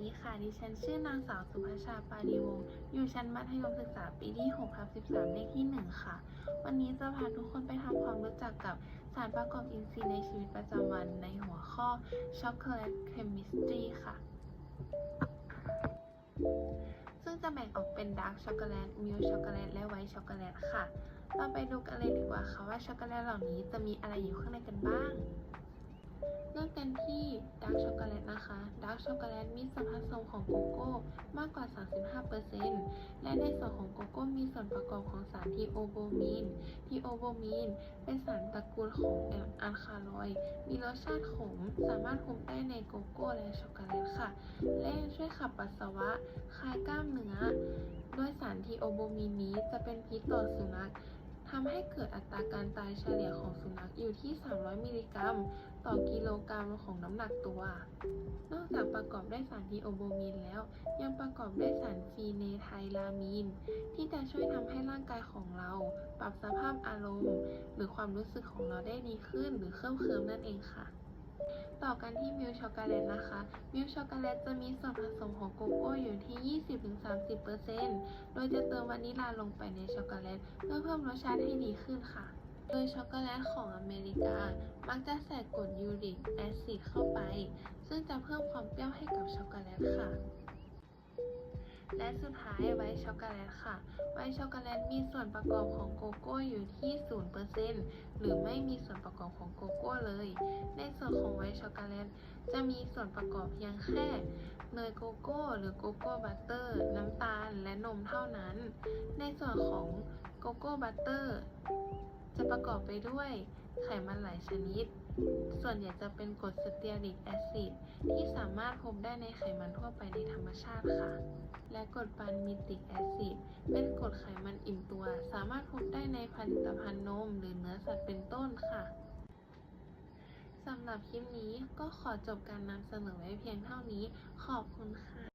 ดีค่ะ ดิฉันชื่อนางสาวสุภาชาปาดีวงศ์อยู่ชั้นมัธยมศึกษาปีที่6ทับ13 เลขที่ 1 ค่ะ วันนี้จะพาทุกคนไปทำความรู้จักกับสารประกอบอินทรีย์ในชีวิตประจำวันในหัวข้อช็อกโกแลตเคมิสตรีค่ะ ซึ่งจะแบ่งออกเป็นดาร์กช็อกโกแลต มิลช็อกโกแลต และไวท์ช็อกโกแลตค่ะ เราไปดูกันเลยดีกว่าค่ะว่าช็อกโกแลตเหล่านี้จะมีอะไรอยู่ข้างในกันบ้าง ริ่มกันที่ดาร์กช็อกโกแลตนะคะดาร์กช็อกโกแลตมีส่วนผสมของโกโก้มากกว่า 35%และในส่วนของโกโก้มีส่วนประกอบของสารทีโอโบมีนทีโอโบมีนเป็นสารตระกูลของอัลคาลอยมีรสชาติขม สามารถพบได้ในโกโก้และช็อกโกแลตค่ะ และช่วยขับปัสสาวะ คลายกล้ามเนื้อ ด้วยสารทีโอโบมีนนี้จะเป็นพิษต่อสุนัข ทำให้เกิดอัตราการตายเฉลี่ยของสุนัขอยู่ที่ 300 มิลลิกรัม ต่อกิโลกรัมของน้ำหนักตัว นอกจากประกอบด้วยสารทีโอโบมีนแล้ว ยังประกอบด้วยสารฟีเนไทลามีน ที่จะช่วยทำให้ร่างกายของเรา ปรับสภาพอารมณ์ หรือความรู้สึกของเราได้ดีขึ้นหรือเคลิ้มเคลิมนั่นเองค่ะ ต่อกันที่มิลช็อกโกแลตนะคะ มิลช็อกโกแลตจะมีส่วนผสมของโกโก้อยู่ที่ 20-30%โดยจะเติมวานิลาลงไปในช็อกโกแลตเพื่อเพิ่มรสชาติให้ดีขึ้นค่ะ โดยช็อกโกแลตของอเมริกา มักจะใส่กรดยูริกแอซิดเข้าไป ซึ่งจะเพิ่มความเปรี้ยวให้กับช็อกโกแลตค่ะและสุดท้ายไวท์ช็อกโกแลตค่ะ ไวท์ช็อกโกแลตมีส่วนประกอบของโกโก้อยู่ที่ 0%หรือไม่มีส่วนประกอบของโกโก้เลย ช็อกโกแลตจะมีส่วนประกอบเพียงแค่เนยโกโก้หรือโกโก้บัตเตอร์ น้ำตาลและนมเท่านั้น ในส่วนของโกโก้บัตเตอร์จะประกอบไปด้วยไขมันหลายชนิด ส่วนใหญ่จะเป็นกรดสเตียริกแอซิดที่สามารถพบได้ในไขมันทั่วไปในธรรมชาติค่ะ และกรดปานมิติกแอซิดเป็นกรดไขมันอิ่มตัว สามารถพบได้ในผลิตภัณฑ์นม หรือเนื้อสัตว์เป็นต้นค่ะ สำหรับคลิปนี้ก็ขอจบการนำเสนอไว้เพียงเท่านี้ ขอบคุณค่ะ